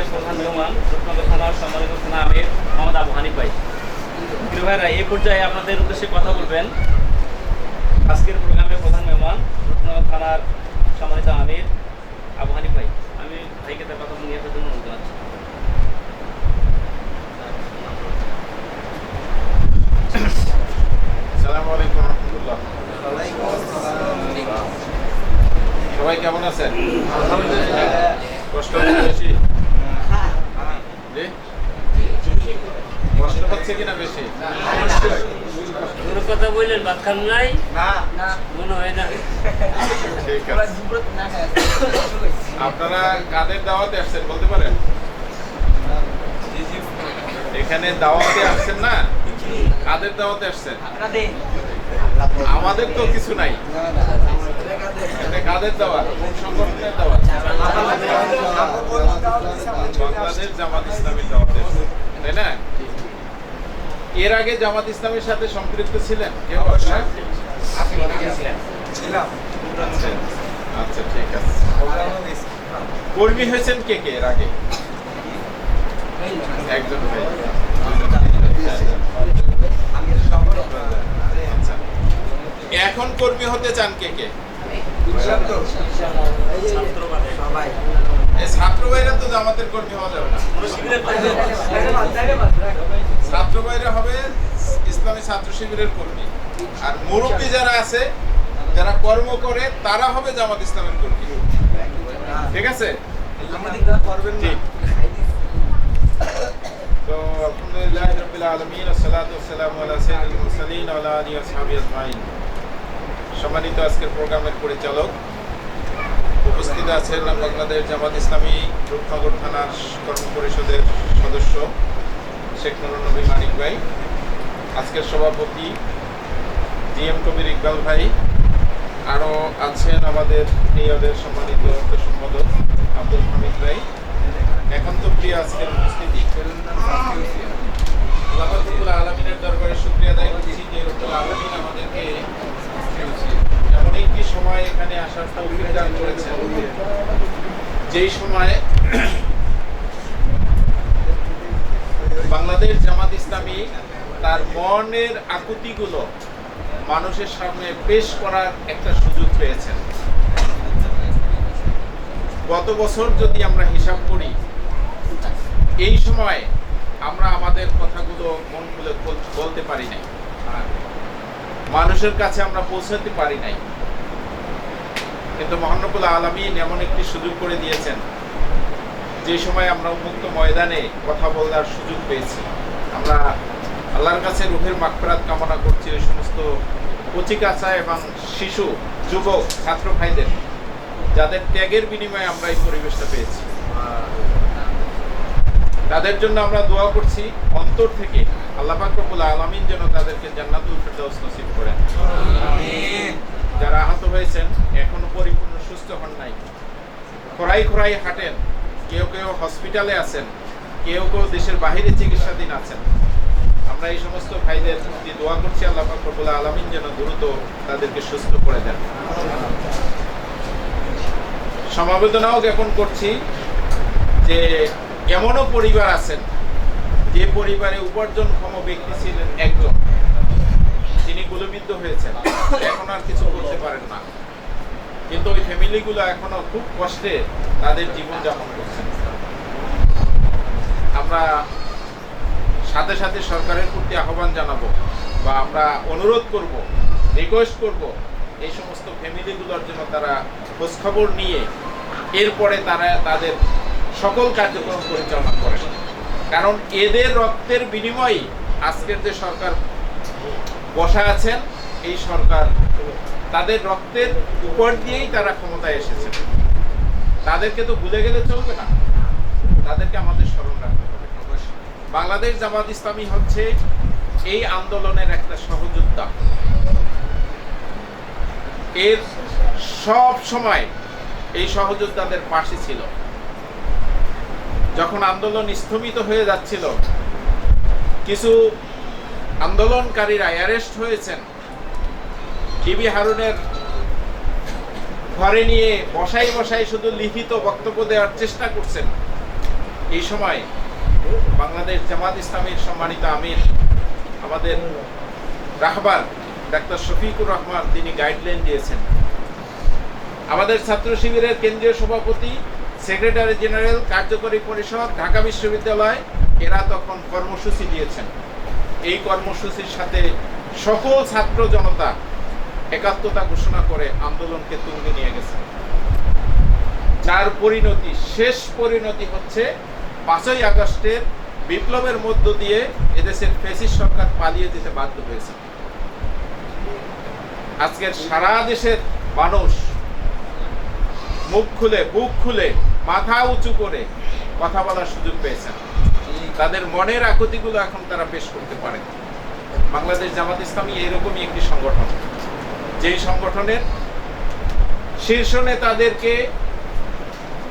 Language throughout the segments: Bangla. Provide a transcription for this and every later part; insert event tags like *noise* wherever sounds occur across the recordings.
প্রোগ্রামের প্রধান মেহমান রূপনগর থানার সম্মানিত থানা আমির মোহাম্মদ আবু হানিফ ভাই। প্রিয় ভাইরা এই পর্যায়ে আপনাদের উদ্দেশ্যে কথা বলবেন। আজকের প্রোগ্রামের প্রধান মেহমান রূপনগর থানার সম্মানিত আমির আবু হানিফ ভাই। আমি ভাইকে তার কথা নিয়ে আসার জন্য অনুরোধ জানাচ্ছি। সালামু আলাইকুম রহমতুল্লাহ। সবাই কেমন আছেন? কষ্ট বেশি? কষ্ট হচ্ছে কিনা বেশি? কোনো কথা বললেন ভাত খান নাই? মনে হয় না। আপনারা কাদের দাওয়াতে আসছেন বলতে পারেন? এখানে দাওয়াতে আসছেন না? কাদের দাওয়াতে আসছেন? আমাদের তো কিছু নাই। কাদের দাওয়াত? কোন সংগঠনের দাওয়াত। বাংলাদেশ জামাত ইসলামীর দাওয়াতে তাই না? এর আগে জামাত ইসলামের সাথে সম্পৃক্ত ছিলেন কেউ? আচ্ছা। আচ্ছা ঠিক আছে। কর্মী হয়েছেন কে কে এর আগে? একজন আচ্ছা। এখন কর্মী হতে চান কে কে? ছাত্র ভাইরা তো জামাতের কর্মী হওয়া যাবে যারা কর্ম করে, তারা হবে জামাত ইসলামের কর্মী। ঠিক আছে? তো আলহামদুলিল্লাহ রাব্বিল আলামিন আসসালাতু ওয়াসসালামু আলা সাইয়্যিদিল মুরসালিন আলা আলিহি ওয়া আজমাইন। সম্মানিত আজকের প্রোগ্রামের পরিচালক উপস্থিত আছেন বাংলাদেশ জামাত ইসলামী রূপনগর থানার কর্ম পরিষদের সদস্য শেখ নুরুন নবী মানিক ভাই, আজকের সভাপতি জিএম কবির ইকবাল ভাই, আরও আছেন আমাদের প্রিয়দের সম্মানিত সম্পাদক আব্দুল হামিদ ভাই। এখন তো প্রিয় আজকের উপস্থিতি। আলমিনের দরবারে শুক্রিয়া আদায় করছি যে রব্বুল আলমিন আমাদেরকে সময় এখানে আসার দান করেছেন। যেই সময় বাংলাদেশ জামাত ইসলামী তার মনের আকুতিগুলো মানুষের সামনে পেশ করার একটা সুযোগ পেয়েছেন। গত বছর যদি আমরা হিসাব করি, এই সময় আমরা আমাদের কথাগুলো মন খুলে বলতে পারি নাই। মানুষের কাছে আমরা পৌঁছাতে পারি নাই। কিন্তু মহানবুল আলমিন এমন একটি সুযোগ করে দিয়েছেন। যে সময় আমরা উন্মুক্ত ময়দানে কথা বলার সুযোগ পেয়েছি। আমরা আল্লাহর কাছে রুহের মাকফরাত কামনা করছি ওই সমস্ত কচিকাচা এবং শিশু, যুবক, ছাত্র ভাইদের, যাদের ত্যাগের বিনিময়ে আমরা এই পরিবেশটা পেয়েছি। তাদের জন্য আমরা দোয়া করছি, অন্তর থেকে আল্লাহ পাক আলামিন যেন তাদেরকে জান্নাতুল ফেরদাউস নসিব করেন। যারা আহত হয়েছেন, এখনও পরিপূর্ণ সুস্থ হন নাই। খোরাই খোরাই হাঁটেন, কেউ কেউ হসপিটালে আছেন, কেউ কেউ দেশের বাহিরে চিকিৎসাধীন আছেন। আমরা এই সমস্ত ভাইদের প্রতি দোয়া করছি, আল্লাহ পাক রব্বুল আলামিন যেন দ্রুত তাদেরকে সুস্থ করে দেন। সমবেদনাও জ্ঞাপন করছি যে এমনও পরিবার আছেন, যে পরিবারে উপার্জনক্ষম ব্যক্তি ছিলেন একজন। গুলবিদ্ধ হয়েছেন এখন আর কিছু করতে পারেন না। কিন্তু ওই ফ্যামিলিগুলো এখনও খুব কষ্টে তাদের জীবন যাপন করছেন আমরা সাথে সাথে সরকারের প্রতি আহ্বান জানাব বা আমরা অনুরোধ করব রিকোয়েস্ট করব, এই সমস্ত ফ্যামিলিগুলোর জন্য তারা খোঁজখবর নিয়ে এরপরে তারা তাদের সকল কার্যক্রম পরিচালনা করেন। কারণ এদের রক্তের বিনিময়ে আজকের যে সরকার বসা আছেন এই সরকার তাদের রক্তের উপর দিয়েই তারা ক্ষমতায় এসেছেন। তাদেরকে তো ভুলে গেলে চলবে না। তাদেরকে আমাদের স্মরণ রাখতে হবে। বাংলাদেশ জামাত ইসলামী হচ্ছে এই আন্দোলনের একটা সহযোদ্ধা। এর সব সময় এই সহযোদ্ধাদের পাশে ছিল। যখন আন্দোলন স্থমিত হয়ে যাচ্ছিল, কিছু আন্দোলনকারীরা অ্যারেস্ট হয়েছেন। ডিবি হারুনের ঘরে নিয়ে বসাই বসাই শুধু লিখিত বক্তব্য দেওয়ার চেষ্টা করছেন। এই সময় বাংলাদেশ জামাত ইসলামের সম্মানিত আমির, আমাদের রাহবার ডাক্তার শফিকুর রহমান তিনি গাইডলাইন দিয়েছেন। আমাদের ছাত্র শিবিরের কেন্দ্রীয় সভাপতি, সেক্রেটারি জেনারেল, কার্যকরী পরিষদ, ঢাকা বিশ্ববিদ্যালয়, এরা তখন কর্মসূচি দিয়েছেন। এই কর্মসূচির সাথে সকল ছাত্র জনতা একাত্মতা ঘোষণা করে আন্দোলনকে তুঙ্গে নিয়ে গেছে। যার পরিণতি, শেষ পরিণতি হচ্ছে পাঁচই আগস্টের বিপ্লবের মধ্য দিয়ে এদেশের ফেসিস সরকার পালিয়ে যেতে বাধ্য হয়েছে। আজকের সারা দেশের মানুষ মুখ খুলে, বুক খুলে, মাথা উঁচু করে কথা বলার সুযোগ পেয়েছেন তাদের মনের আকুতিগুলো এখন তারা পেশ করতে পারে। বাংলাদেশ জামাত ইসলামী এরকমই একটি সংগঠন। যেই সংগঠনের শীর্ষ নেতাদেরকে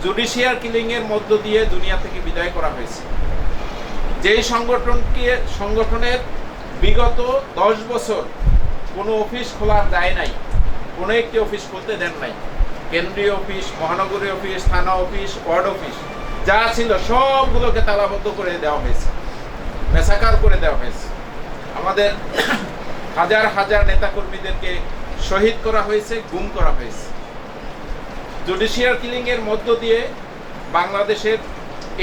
জুডিশিয়ার কিলিং এর মধ্য দিয়ে দুনিয়া থেকে বিদায় করা হয়েছে। যেই সংগঠনকে, সংগঠনের বিগত দশ বছর কোনো অফিস খোলা যায় নাই, কোনো একটি অফিস খুলতে দেন নাই। কেন্দ্রীয় অফিস, মহানগরী অফিস, থানা অফিস, ওয়ার্ড অফিস। যা ছিল সবগুলোকে তালাবদ্ধ করে দেওয়া হয়েছে। মেসাকার করে দেওয়া হয়েছে। আমাদের হাজার হাজার নেতাকর্মীদেরকে শহীদ করা হয়েছে, গুম করা হয়েছে। জুডিশিয়াল কিলিং এর মধ্য দিয়ে বাংলাদেশের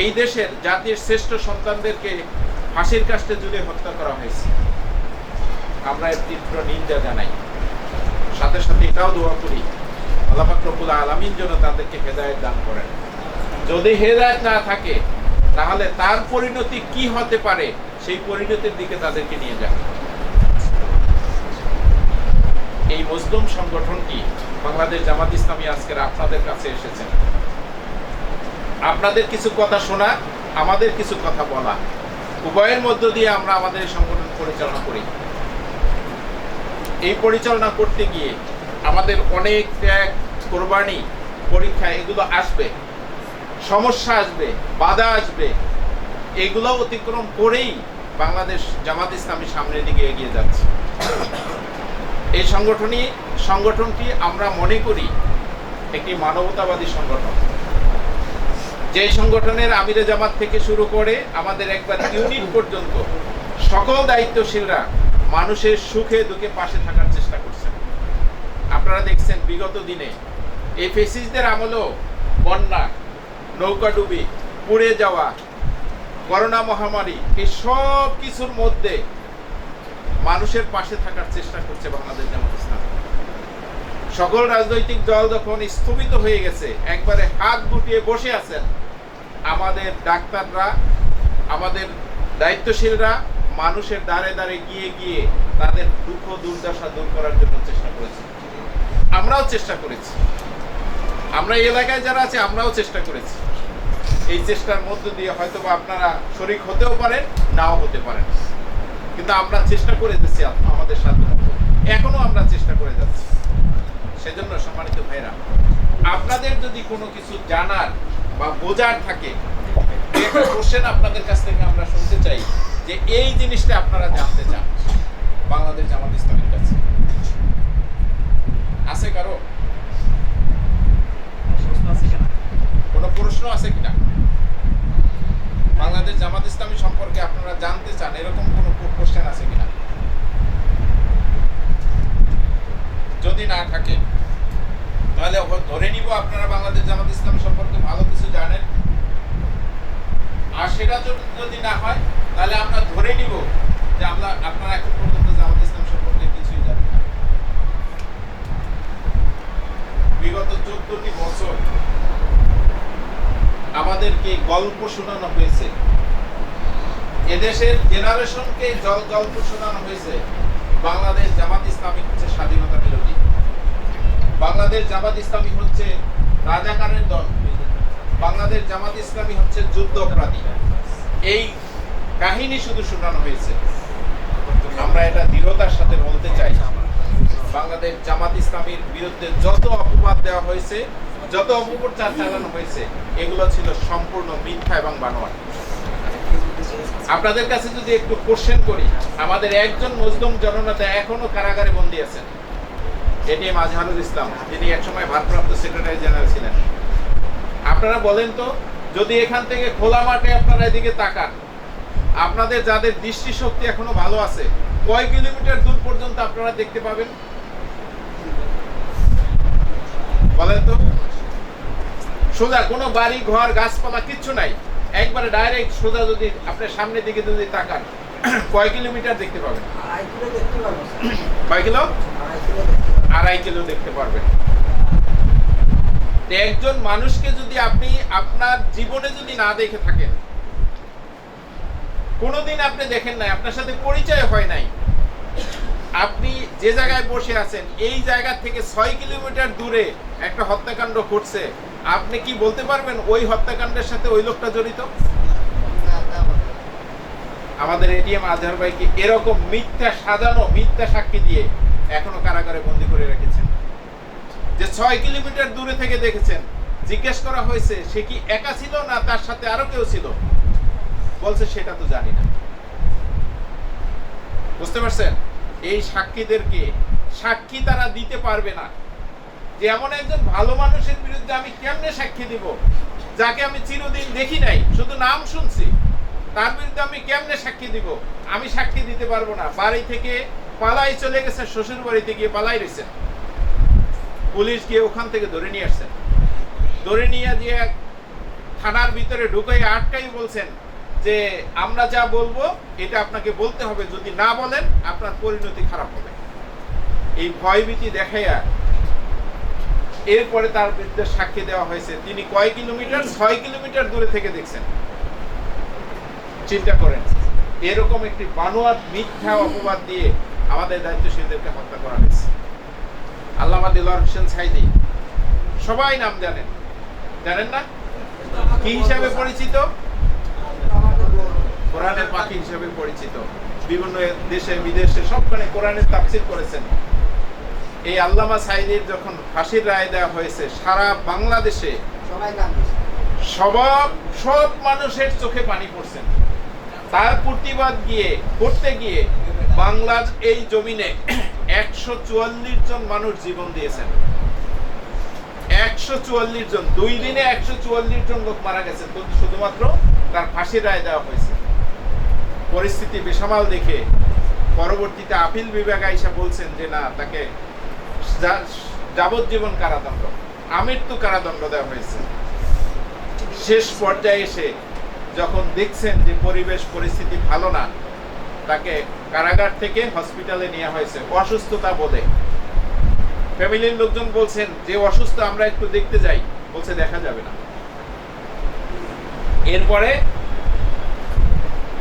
এই দেশের জাতির শ্রেষ্ঠ সন্তানদেরকে ফাঁসির কাস্টে জুড়ে হত্যা করা হয়েছে। আমরা এর তীব্র নিন্দা জানাই। সাথে সাথে এটাও দোয়া করি। আল্লাহ রব্বুল আলামিন যেন তাদেরকে হেদায়েত দান করেন। যদি হেদায়েত না থাকে, তাহলে তার পরিণতি কি হতে পারে, সেই পরিণতির দিকে তাদেরকে নিয়ে যান। এই মজলুম সংগঠনটি বাংলাদেশ জামাত ইসলামী আজকের আপনাদের কাছে এসেছেন আপনাদের কিছু কথা শোনা, আমাদের কিছু কথা বলা। উভয়ের মধ্য দিয়ে আমরা আমাদের সংগঠন পরিচালনা করি। এই পরিচালনা করতে গিয়ে আমাদের অনেক ত্যাগ, কোরবানি, পরীক্ষা, এগুলো আসবে। সমস্যা আসবে, বাধা আসবে। এগুলো অতিক্রম করেই বাংলাদেশ জামাত ইসলামী সামনের দিকে এগিয়ে যাচ্ছে। এই সংগঠনই, সংগঠনটি আমরা মনে করি একটি মানবতাবাদী সংগঠন। যে সংগঠনের আমিরে জামাত থেকে শুরু করে আমাদের একবার ইউনিট পর্যন্ত সকল দায়িত্বশীলরা মানুষের সুখে দুঃখে পাশে থাকার চেষ্টা করছেন আপনারা দেখছেন বিগত দিনে এই ফেসিসদের আমলেও বন্যা নৌকাডুবি পুড়ে যাওয়া করোনা মহামারী এই সব কিছুর মধ্যে মানুষের পাশে থাকার চেষ্টা করছে বাংলাদেশ জামাত ইসলাম। সকল রাজনৈতিক দল যখন স্থগিত হয়ে গেছে, একবারে হাত গুটিয়ে বসে আছেন, আমাদের ডাক্তাররা, আমাদের দায়িত্বশীলরা মানুষের দ্বারে দ্বারে গিয়ে গিয়ে তাদের দুঃখ দুর্দশা দূর করার জন্য চেষ্টা করেছে। আমরাও চেষ্টা করেছি। আমরা এই এলাকায় যারা আছে, আমরাও চেষ্টা করেছি। এই চেষ্টার মধ্য দিয়ে হয়তো বা আপনারা শরিক হতেও পারেন, নাও হতে পারেন। কিন্তু আমরা চেষ্টা করে যাচ্ছি আমাদের মতো। এখনও আমরা চেষ্টা করে যাচ্ছি। সেজন্য সম্মানিত ভাইরা আপনাদের যদি কোনো কিছু জানার বা বোঝার থাকে, একটা কোশ্চেন আপনাদের কাছ থেকে আমরা শুনতে চাই যে এই জিনিসটা আপনারা জানতে চান। বাংলাদেশ জামাত ইসলামের কাছে। আছে কারও? আছে কিনা? কোনো প্রশ্ন আছে কিনা? বাংলাদেশ জামাত ইসলামী সম্পর্কে আপনারা জানতে চান, এরকম কোনো কোশ্চেন আছে কিনা? যদি না থাকে, তাহলে ধরে নিব আপনারা বাংলাদেশ জামাত ইসলামী সম্পর্কে ভালো কিছু জানেন। আর সেটা যদি- না হয়, তাহলে আমরা ধরে নিব যে আমরা আপনারা এখন পর্যন্ত জামাত ইসলাম সম্পর্কে কিছুই জানেন না বিগত চোদ্দটি বছর আমাদেরকে গল্প শোনানো হয়েছে। এদেশের জেনারেশনকে জল গল্প শোনানো হয়েছে। বাংলাদেশ জামাত ইসলামী হচ্ছে স্বাধীনতা বিরোধী। বাংলাদেশ জামাত ইসলামী হচ্ছে রাজাকারের দল। বাংলাদেশ জামাত ইসলামী হচ্ছে যুদ্ধ অপরাধী এই কাহিনী শুধু শোনানো হয়েছে। আমরা এটা দৃঢ়তার সাথে বলতে চাই। বাংলাদেশ জামাত ইসলামীর বিরুদ্ধে যত অপবাদ দেওয়া হয়েছে, যত অপপ্রচার চালানো হয়েছে, এগুলো ছিল সম্পূর্ণ মিথ্যা এবং বানোয়ার আপনাদের কাছে যদি একটু কোশ্চেন করি, আমাদের একজন মজলুম জননেতা এখনও কারাগারে বন্দী আছেন। এটিএম আজহারুল ইসলাম, যিনি একসময় ভারপ্রাপ্ত সেক্রেটারি জেনারেল ছিলেন। আপনারা বলেন তো, যদি এখান থেকে খোলা মাঠে আপনারা এদিকে তাকান, আপনাদের যাদের দৃষ্টিশক্তি এখনও ভালো আছে, কয় কিলোমিটার দূর পর্যন্ত আপনারা দেখতে পাবেন? বলেন তো। সোজা কোনো বাড়ি ঘর গাছপালা কিচ্ছু নাই। একবারে ডাইরেক্ট সোজা যদি আপনার সামনের দিকে যদি তাকান *clears throat* কয় কিলোমিটার দেখতে পাবেন? কয় কিলো? আড়াই কিলো দেখতে পারবেন। একজন মানুষকে যদি আপনি আপনার জীবনে যদি না দেখে থাকেন কোনোদিন আপনি দেখেন নাই আপনার সাথে পরিচয় হয় নাই আপনি যে জায়গায় বসে আছেন, এই জায়গা থেকে ছয় কিলোমিটার দূরে একটা হত্যাকাণ্ড ঘটছে, আপনি কি বলতে পারবেন ওই হত্যাকাণ্ডের সাথে ওই লোকটা জড়িত? আমাদের এটিএম আজহার ভাইকে এরকম মিথ্যা সাজানো, মিথ্যা সাক্ষী দিয়ে এখনও কারাগারে বন্দি করে রেখেছেন। যে ছয় কিলোমিটার দূরে থেকে দেখেছেন, জিজ্ঞেস করা হয়েছে, সে কি একা ছিল না তার সাথে আরও কেউ ছিল? বলছে, সেটা তো জানি না। বুঝতে পারছেন? এই সাক্ষীদেরকে, সাক্ষী তারা দিতে পারবে না। যে এমন একজন ভালো মানুষের বিরুদ্ধে আমি কেমনে সাক্ষী দিব? যাকে আমি চিরদিন দেখি নাই, শুধু নাম শুনছি, তার বিরুদ্ধে আমি কেমনে সাক্ষী দিব? আমি সাক্ষী দিতে পারব না। বাড়ি থেকে পালাই চলে গেছে শ্বশুর বাড়িতে গিয়ে পালাই রয়েছে। পুলিশ গিয়ে ওখান থেকে ধরে নিয়ে আসছেন ধরে নিয়ে যে থানার ভিতরে ঢুকে আটকাই বলছেন যে আমরা যা বলব, এটা আপনাকে বলতে হবে। যদি না বলেন, আপনার পরিণতি খারাপ হবে। এই ভয়ভীতি দেখাইয়া এরপরে তার বিরুদ্ধে সাক্ষী দেওয়া হয়েছে। তিনি কয় কিলোমিটার? ছয় কিলোমিটার দূরে থেকে দেখছেন। চিন্তা করেন, এরকম একটি বানোয়াট, মিথ্যা অপবাদ দিয়ে আমাদের দায়িত্বশীলদেরকে হত্যা করা হয়েছে। আল্লামা দিলওয়ার হোসেন সাইদি, সবাই নাম জানেন। জানেন না? কি হিসাবে পরিচিত? কোরআনের পাখি হিসেবে পরিচিত। বিভিন্ন দেশে বিদেশে সবখানে কোরআনের তাফসীর করেছেন। এই আল্লামা সাইদির যখন ফাঁসির রায় দেওয়া হয়েছে সারা বাংলাদেশে সব সব মানুষের চোখে পানি পড়ছেন তার প্রতিবাদ গিয়ে করতে গিয়ে বাংলার এই জমিনে একশো চুয়াল্লিশ জন মানুষ জীবন দিয়েছেন। একশো চুয়াল্লিশ জন দুই দিনে একশো চুয়াল্লিশ জন লোক মারা গেছেন। তো শুধুমাত্র তার ফাঁসির রায় দেওয়া হয়েছে। পরিস্থিতি বেসামাল দেখে পরবর্তীতে আপিল বিভাগ আইসা বলছেন যে, না, তাকে যাবজ্জীবন কারাদণ্ড, আমৃত্যু কারাদণ্ড দেওয়া হয়েছে। শেষ পর্যায়ে এসে যখন দেখছেন যে পরিবেশ, পরিস্থিতি ভালো না, তাকে কারাগার থেকে হসপিটালে নেওয়া হয়েছে, অসুস্থতা বোধে ফ্যামিলির লোকজন বলছেন, যে অসুস্থ, আমরা একটু দেখতে যাই। বলছে, দেখা যাবে না। এরপরে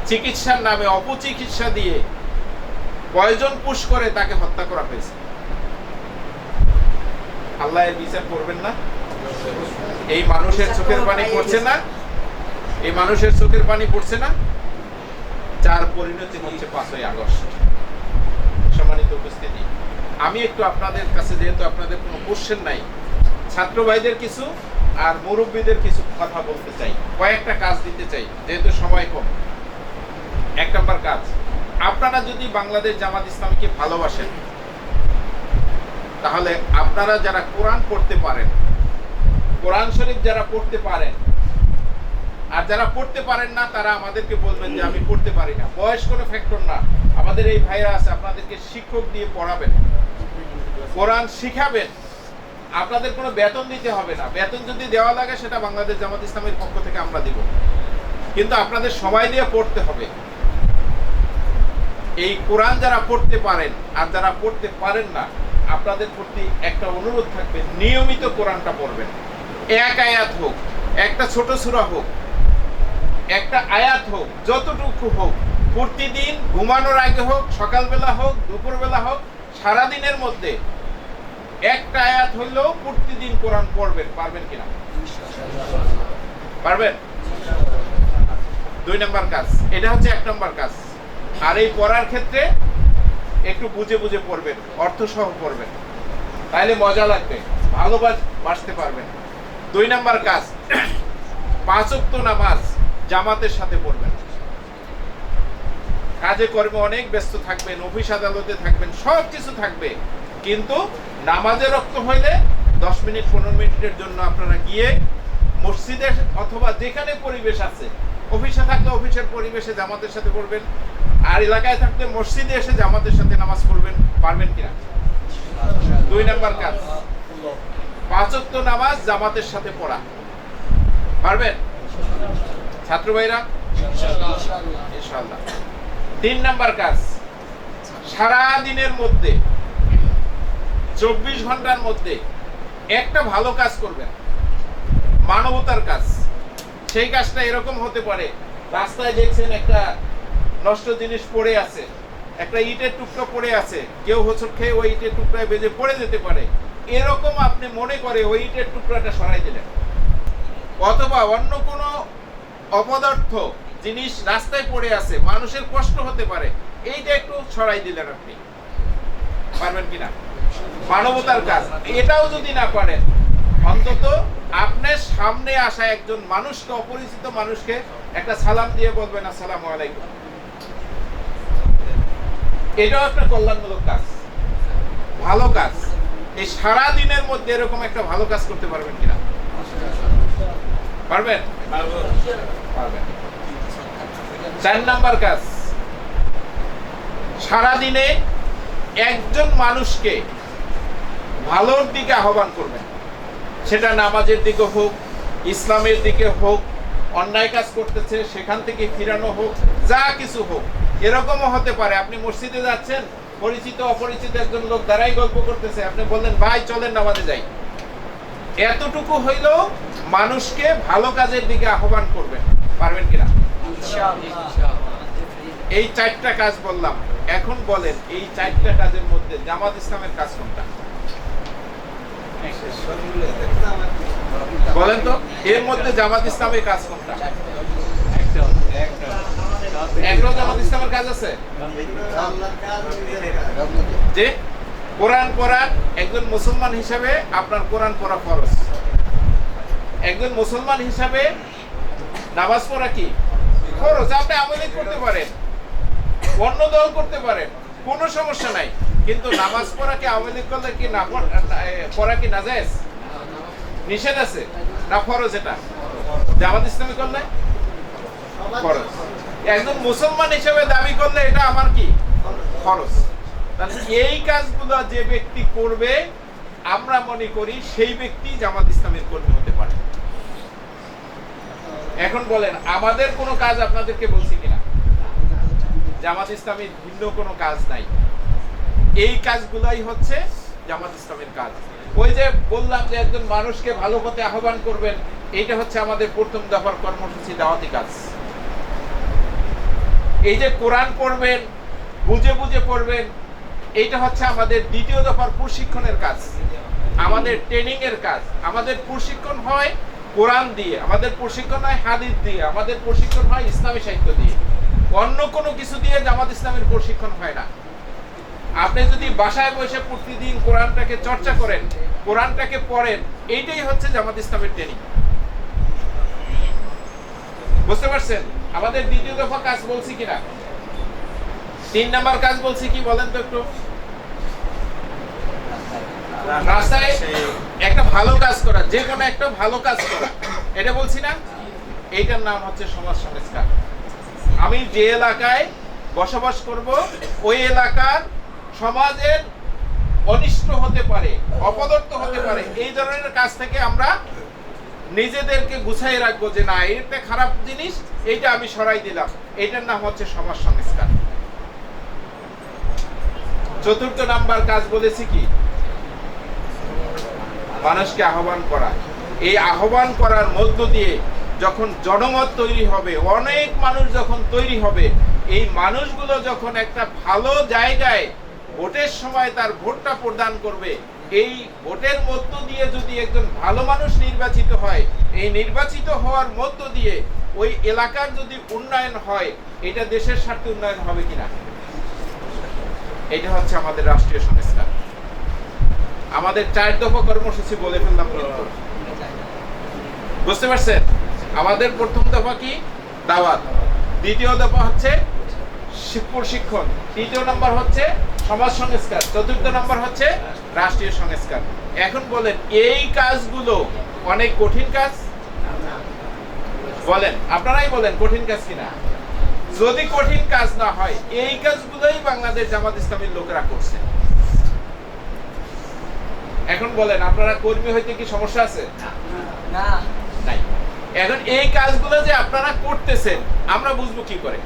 চিকিৎসার নামে অপচিকিৎসা দিয়ে পয়জন পুশ করে তাকে হত্যা করা হয়েছে? আল্লাহ এর বিচার করবেন না? এই মানুষের চোখের পানি পড়ছে না? এই মানুষের চোখের পানি পড়ছে না? যার পরিণতি হচ্ছে পাঁচই আগস্ট। সম্মানিত উপস্থিতি, আমি একটু আপনাদের কাছে যেহেতু আপনাদের কোনো কোশ্চেন নাই, ছাত্র ভাইদের কিছু আর মুরব্বীদের কিছু কথা বলতে চাই, কয়েকটা কাজ দিতে চাই, যেহেতু সময় কম। এক নম্বর কাজ। আপনারা যদি বাংলাদেশ জামাত ইসলামীকে ভালোবাসেন, তাহলে আপনারা যারা কোরআন পড়তে পারেন, কোরআন শরীফ যারা পড়তে পারেন, আর যারা পড়তে পারেন না, তারা আমাদেরকে বলবেন যে আমি পড়তে পারি না। বয়স কোনো ফ্যাক্টর না। আমাদের এই ভাইরা আছে, আপনাদেরকে শিক্ষক দিয়ে পড়াবেন। কোরআন শিখাবেন। আপনাদের কোনো বেতন দিতে হবে না। বেতন যদি দেওয়া লাগে, সেটা বাংলাদেশ জামাত ইসলামের পক্ষ থেকে আমরা দিব। কিন্তু আপনাদের সময় দিয়ে পড়তে হবে। এই কোরআন যারা পড়তে পারেন আর যারা পড়তে পারেন না, আপনাদের প্রতি একটা অনুরোধ থাকবে, নিয়মিত কোরআনটা পড়বেন। এক আয়াত হোক, একটা ছোট সূরা হোক, একটা আয়াত হোক, যতটুকু হোক, প্রতিদিন ঘুমানোর আগে হোক, সকালবেলা হোক, দুপুরবেলা হোক সারা দিনের মধ্যে একটা আয়াত হইলেও প্রতিদিন কোরআন পড়বেন, পারবেন কিনা? পারবেন? দুই নম্বর কাজ, এটা হচ্ছে এক নম্বর কাজ। আর এই পড়ার ক্ষেত্রে একটু বুঝে বুঝে পড়বেন, অর্থ সহ পড়বেন। তাইলে মজা লাগবে ভালো বাস- বাসতে পারবেন। দুই নম্বর কাজ, *clears throat* পাঁচ ওয়াক্ত নামাজ জামাতের সাথে পড়বেন। কাজে কর্মে অনেক ব্যস্ত থাকবেন, অফিস আদালতে থাকবেন, সব কিছু থাকবে। কিন্তু নামাজে রক্ত হইলে দশ মিনিট, পনেরো মিনিটের জন্য আপনারা গিয়ে মসজিদে অথবা যেখানে পরিবেশ আছে অফিসে থাকলে অফিসের পরিবেশে জামাতের সাথে পড়বেন আর এলাকায় থাকলে মসজিদে এসে জামাতের সাথে নামাজ পড়বেন, পারবেন কিনা? দুই নাম্বার কাজ। পাঁচত্ব নামাজ জামাতের সাথে পড়া। পারবেন? ছাত্র ভাইরা? তিন নাম্বার কাজ। সারা দিনের মধ্যে, চব্বিশ ঘণ্টার মধ্যে একটা ভালো কাজ করবেন। মানবতার কাজ। সেই কাজটা এরকম হতে পারে। রাস্তায় দেখছেন একটা নষ্ট জিনিস পড়ে আছে, একটা ইটের টুকরো পড়ে আছে, কেউ হোঁচট খেয়ে ওই ইটের টুকরায় বেজে পড়ে যেতে পারে। এরকম আপনি মনে করে ওই ইটের টুকরাটা সরাই দিলেন। অথবা অন্য কোনো অপদার্থ জিনিস রাস্তায় পড়ে আছে, মানুষের কষ্ট হতে পারে, এইটা একটু ছড়াই দিলেন আপনি। পারবেন কিনা? মানবতার কাজ। এটাও যদি না পারেন অন্তত আপনার সামনে আসা একজন মানুষকে, অপরিচিত মানুষকে একটা সালাম দিয়ে বলবেন, আসসালামু আলাইকুম। এটাও একটা কল্যাণমূলক কাজ। ভালো কাজ। এই সারা দিনের মধ্যে এরকম একটা ভালো কাজ করতে পারবেন কিনা? পারবেন? পারবেন। চার নাম্বার কাজ। সারা দিনে একজন মানুষকে ভালোর দিকে আহ্বান করবেন। সেটা নামাজের দিকে হোক, ইসলামের দিকে হোক, অন্যায় কাজ করতেছে, সেখান থেকে ফিরানো হোক, যা কিছু হোক, এরকমও হতে পারে। আপনি মসজিদে যাচ্ছেন, পরিচিত, অপরিচিত একজন লোক দ্বারাই গল্প করতেছে, আপনি বললেন, ভাই, চলেন নামাজে যাই। এতটুকু হইলেও মানুষকে ভালো কাজের দিকে আহ্বান করবেন। পারবেন কিনা? এই চারটা কাজ বললাম। এখন বলেন, এই চারটা কাজের মধ্যে জামাত ইসলামের কাজ কোনটা? বলেন তো, এর মধ্যে জামাত ইসলামের কাজ কোনটা? কোরআন একজন মুসলমান হিসাবে আপনার কোরআন পড়া একজন মুসলমান হিসাবে নামাজ পড়া কি? ফরজ। আপনি করতে পারেন, অন্য দল করতে পারেন, কোনো সমস্যা নাই। কিন্তু নামাজ পড়া কি আওয়ামী লীগ করলে কি না পড়- কি নিষেধ আছে? না ফরজ এটা? জামাত ইসলামী করলে? ফরজ। একজন মুসলমান হিসেবে দাবি করলে এটা আমার কি? ফরজ। তাহলে এই কাজগুলো যে ব্যক্তি করবে, আমরা মনে করি সেই ব্যক্তি জামাত ইসলামের কর্মী হতে পারে। এখন বলেন, আমাদের কোনো কাজ আপনাদেরকে বলছি কিনা? জামাত ইসলামের ভিন্ন কোনো কাজ নাই। এই কাজগুলাই হচ্ছে জামাত ইসলামের কাজ। ওই যে বললাম যে একজন মানুষকে ভালো পথে আহ্বান করবেন, এইটা হচ্ছে আমাদের প্রথম দফার কর্মসূচি, দাওয়াতি কাজ। এই যে কোরআন পড়বেন, বুঝে বুঝে পড়বেন, এইটা হচ্ছে আমাদের দ্বিতীয় দফার প্রশিক্ষণের কাজ। আমাদের ট্রেনিং এর কাজ। আমাদের প্রশিক্ষণ হয় কোরআন দিয়ে, আমাদের প্রশিক্ষণ হয় হাদিস দিয়ে, আমাদের প্রশিক্ষণ হয় ইসলামী সাহিত্য দিয়ে। অন্য কোনো কিছু দিয়ে জামাত ইসলামের প্রশিক্ষণ হয় না। আপনি যদি বাসায় বসে প্রতিদিন কোরআনটাকে চর্চা করেন, কোরআনটাকে পড়েন, এইটাই হচ্ছে জামাত ইসলামের ট্রেনিং বুঝতে পারছেন? আমাদের দ্বিতীয় দফা কাজ বলছি কিনা? তিন নাম্বার কাজ বলছি কি বলেন তো একটু? রাস্তায় একটা ভালো কাজ করা, যে কোনো একটা ভালো কাজ করা। এটা বলছি না? এইটার নাম হচ্ছে সমাজ সংস্কার। আমি যে এলাকায় বসবাস করব, ওই এলাকার সমাজের অনিষ্ট হতে পারে, অপদর্থ হতে পারে, এই ধরনের কাজ থেকে আমরা নিজেদেরকে গুছাই রাখব যে না, এটা খারাপ জিনিস, এইটা আমি সরাই দিলাম। এইটার নাম হচ্ছে সমাজ সংস্কার। চতুর্থ নাম্বার কাজ বলেছি কি? মানুষকে আহ্বান করা। এই আহ্বান করার মধ্য দিয়ে যখন জনমত তৈরি হবে, অনেক মানুষ যখন তৈরি হবে, এই মানুষগুলো যখন একটা ভালো জায়গায় ভোটের সময় তার ভোটটা প্রদান করবে। এই ভোটের মধ্য দিয়ে যদি একজন ভালো মানুষ নির্বাচিত হয়, এই নির্বাচিত হওয়ার মধ্য দিয়ে ওই এলাকার যদি উন্নয়ন হয়, এটা দেশের স্বার্থে উন্নয়ন হবে কিনা? এটা হচ্ছে আমাদের রাষ্ট্রীয় সংস্কার। আমাদের চার দফা কর্মসূচি বলে ফেললাম বুঝতে পারছেন? আমাদের প্রথম দফা কি? দাওয়াত। দ্বিতীয় দফা হচ্ছে প্রশিক্ষণ। তৃতীয় নম্বর হচ্ছে সমাজ সংস্কার চতুর্থ নম্বর হচ্ছে রাষ্ট্রীয় সংস্কার। এখন বলেন এই কাজগুলো অনেক কঠিন কাজ? বলেন আপনারাই বলেন কঠিন কাজ কিনা? যদি কঠিন কাজ না হয় এই কাজগুলোই বাংলাদেশ জামাত ইসলামের লোকেরা করছে। এখন বলেন আপনারা কর্মী হইতে কি সমস্যা আছে? না। নাই। এখন এই কাজগুলো যে আপনারা করতেছেন আমরা বুঝব কি করে?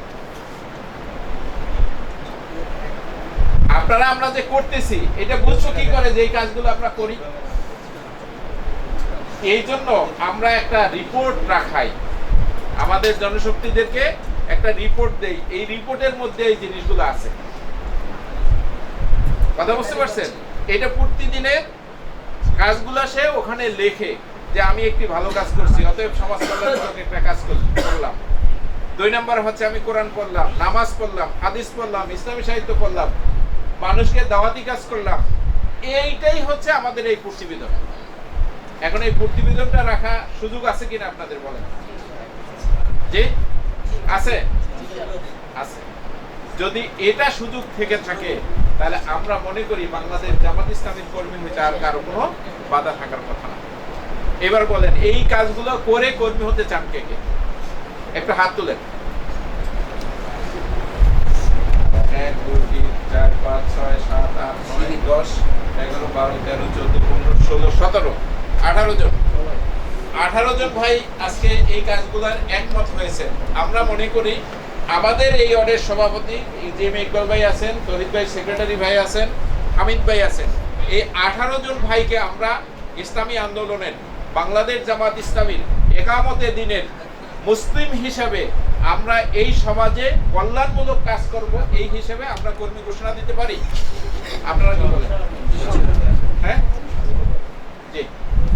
আপনারা, আমরা যে করতেছি, এটা বুঝব কি করে যে এই কাজগুলো আমরা করি? এই জন্য আমরা একটা রিপোর্ট রাখাই। আমাদের জনশক্তিদেরকে একটা রিপোর্ট দেই। এই রিপোর্টের মধ্যে এই জিনিসগুলো আছে। কথা বুঝতে পারছেন? এটা প্রতিদিনের কাজগুলো সে ওখানে লেখে যে আমি একটি ভালো কাজ করছি, অতএব সমাজ কল্যাণমূলক একটা কাজ কর- করলাম। দুই নম্বর হচ্ছে আমি কোরআন পড়লাম, নামাজ পড়লাম, হাদিস পড়লাম, ইসলামী সাহিত্য পড়লাম। মানুষকে দাওয়াতি কাজ করলাম। এইটাই হচ্ছে আমাদের এই প্রতিবেদন। এখন এই প্রতিবেদনটা রাখা সুযোগ আছে কিনা আপনাদের বলেন? জি? আছে? আছে। যদি এটা সুযোগ থেকে থাকে, তাহলে আমরা মনে করি বাংলাদেশ জামাত ইসলামের কর্মী হইতে আর কারও কোনো বাধা থাকার কথা না। এবার বলেন, এই কাজগুলো করে কর্মী হতে চান কে কে? একটা হাত তুলেন। এক, দুই চার, পাঁচ, ছয়, সাত, আট, নয়, দশ, এগারো, বারো, তেরো, চোদ্দ, পনেরো, ষোলো, সতেরো, আঠারো জন। আঠারো জন ভাই আজকে এই কাজগুলার একমত হয়েছে। আমরা মনে করি আমাদের এই অর্ডের সভাপতি যে ইকবাল ভাই আছেন তরিক ভাই, সেক্রেটারি ভাই আছেন, হামিদ ভাই আছেন। এই আঠারো জন ভাইকে আমরা ইসলামী আন্দোলনের, বাংলাদেশ জামাত ইসলামীর একামতে দিনের মুসলিম হিসাবে আমরা এই সমাজে কল্যাণমূলক কাজ করব, এই হিসেবে আমরা কর্মী ঘোষণা দিতে পারি। আপনারা কি বলেন? হ্যাঁ? জি।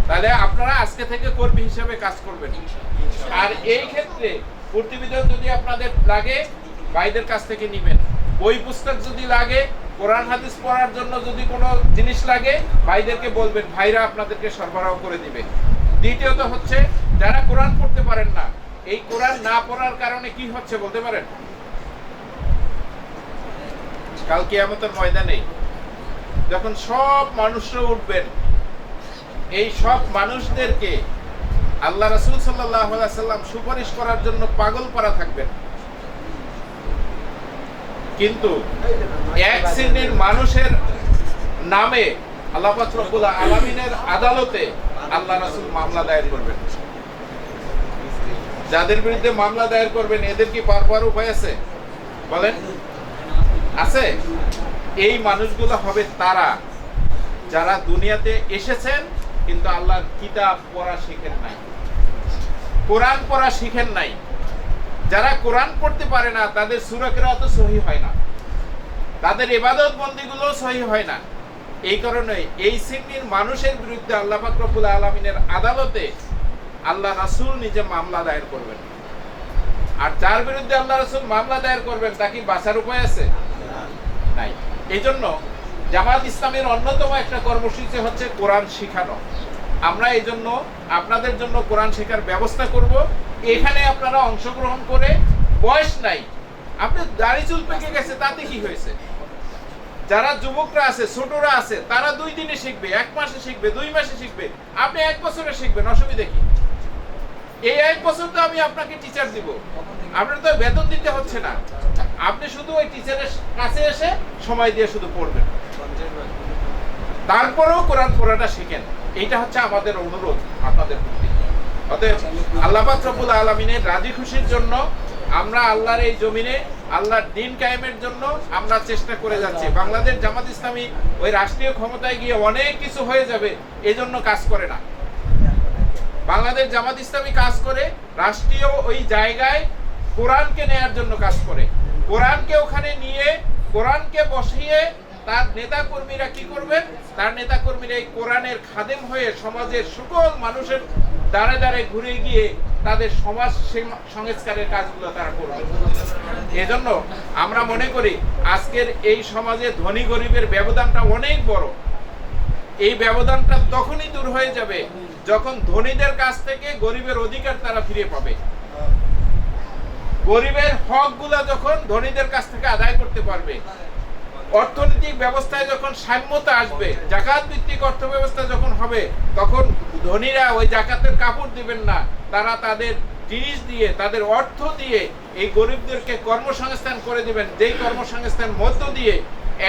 তাহলে আপনারা আজকে থেকে কর্মী হিসেবে কাজ করবেন। আর এই ক্ষেত্রে প্রতিবেদন যদি আপনাদের লাগে, ভাইদের কাছ থেকে নেবেন। বই পুস্তক যদি লাগে, কোরআন হাদিস পড়ার জন্য যদি কোনো জিনিস লাগে, ভাইদেরকে বলবেন, ভাইরা আপনাদেরকে সরবরাহ করে দিবে। দ্বিতীয়ত হচ্ছে, যারা কোরআন পড়তে পারেন না এই কোরআন না পড়ার কারণে কি হচ্ছে বলতে পারেন? কাল কিয়ামতের ময়দানে যখন সব মানুষরা উঠবেন, এই সব মানুষদেরকে আল্লাহ রাসূল সাল্লাম সুপারিশ করার জন্য পাগল পারা থাকবেন। কিন্তু এক শ্রেণির মানুষের নামে আল্লাহ আলামিনের আদালতে আল্লাহ রাসুল মামলা দায়ের করবেন। যাদের বিরুদ্ধে মামলা দায়ের করবেন, এদের কি পার পাওয়ার উপায় আছে? বলেন। আছে? এই মানুষগুলো হবে তারা। যারা দুনিয়াতে এসেছেন, কিন্তু আল্লাহর কিতাব পড়া শিখেন নাই। কোরআন পড়া শিখেন নাই। যারা কোরআন পড়তে পারে না, তাদের সুরকেরা অত সহি হয় না। তাদের ইবাদত বন্দিগুলো সহি হয় না। এই কারণে এই শ্রেণির মানুষের বিরুদ্ধে আল্লাহ পাক রব্বুল আলমিনের আদালতে আল্লাহ রাসূল নিজে মামলা দায়ের করবেন। আর যার বিরুদ্ধে আল্লাহ রাসূল মামলা দায়ের করবেন, তা কি বাঁচার উপায় আছে? নাই। এই জন্য জামাত ইসলামের অন্যতম একটা কর্মসূচি হচ্ছে কোরআন শিখানো। আমরা এই জন্য আপনাদের জন্য কোরআন শেখার ব্যবস্থা করব। এখানে আপনারা অংশগ্রহণ করে বয়স নাই। আপনি দাড়ি চুল পেকে গেছে, তাতে কি হয়েছে? যারা যুবকরা আছে, ছোটরা আছে, তারা দুই দিনে শিখবে, এক মাসে শিখবে, দুই মাসে শিখবে। আপনি এক বছরে শিখবেন, অসুবিধা কি? এই এক বছর তো আমি আপনাকে টিচার দিব। আপনার তো বেতন দিতে হচ্ছে না। আপনি শুধু ওই টিচারের কাছে এসে সময় দিয়ে শুধু পড়বেন। তারপরেও কোরআন পড়াটা শিখেন। এইটা হচ্ছে আমাদের অনুরোধ, আপনাদের প্রতি। অতএব আল্লাহ রব্বুল আলমিনের রাজি খুশির জন্য আমরা আল্লাহর এই জমিনে, আল্লাহর দিন কায়েমের জন্য আমরা চেষ্টা করে যাচ্ছি। বাংলাদেশ জামাত ইসলামী ওই রাষ্ট্রীয় ক্ষমতায় গিয়ে অনেক কিছু হয়ে যাবে এই জন্য কাজ করে না। বাংলাদেশ জামাত ইসলামী কাজ করে, রাষ্ট্রীয় ওই জায়গায় কোরআনকে নেয়ার জন্য কাজ করে। কোরআনকে ওখানে নিয়ে, কোরআনকে বসিয়ে তার নেতা কর্মীরা কি করবেন তার নেতা কর্মীরা এই কোরআনের খাদেম হয়ে সমাজের সকল মানুষের দ্বারে দ্বারে ঘুরে গিয়ে তাদের সমাজ সংস্কারের কাজগুলো তারা করবে। এজন্য আমরা মনে করি আজকের এই সমাজে ধনী গরিবের ব্যবধানটা অনেক বড়। এই ব্যবধানটা তখনই দূর হয়ে যাবে যখন ধনীদের কাছ থেকে গরিবের অধিকার তারা ফিরে পাবে। গরিবের হকগুলা যখন ধনীদের কাছ থেকে আদায় করতে পারবে, অর্থনৈতিক ব্যবস্থায় যখন সাম্যতা আসবে জাকাত ভিত্তিক অর্থ ব্যবস্থা যখন হবে, তখন ধনীরা ওই জাকাতের কাপড় দিবেন না। তারা তাদের জিনিস দিয়ে, তাদের অর্থ দিয়ে এই গরিবদেরকে কর্মসংস্থান করে দিবেন। যেই কর্মসংস্থান মধ্য দিয়ে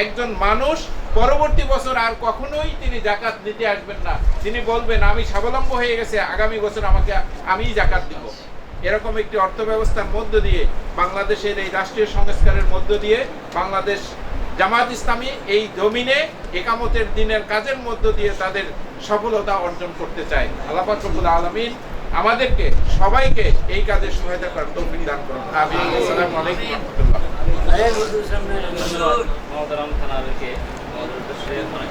একজন মানুষ পরবর্তী বছর আর কখনোই তিনি জাকাত নিতে আসবেন না। তিনি বলবেন, আমি স্বাবলম্ব হয়ে গেছে, আগামী বছর আমাকে, আমিই জাকাত দিব। এরকম একটি অর্থ ব্যবস্থার মধ্য দিয়ে বাংলাদেশের এই রাষ্ট্রীয় সংস্কারের মধ্য দিয়ে বাংলাদেশ জামাত ইসলামী এই জমিনে একামতের দিনের কাজের মধ্য দিয়ে তাদের সফলতা অর্জন করতে চায়। আল্লাহ পাক রব্বুল আলামিন আমাদেরকে, সবাইকে এই কাজে সহায়তা করার তৌফিক দান করুন। আমিন। আসসালামু আলাইকুম। রাহমাতুল্লাহ shit. Like,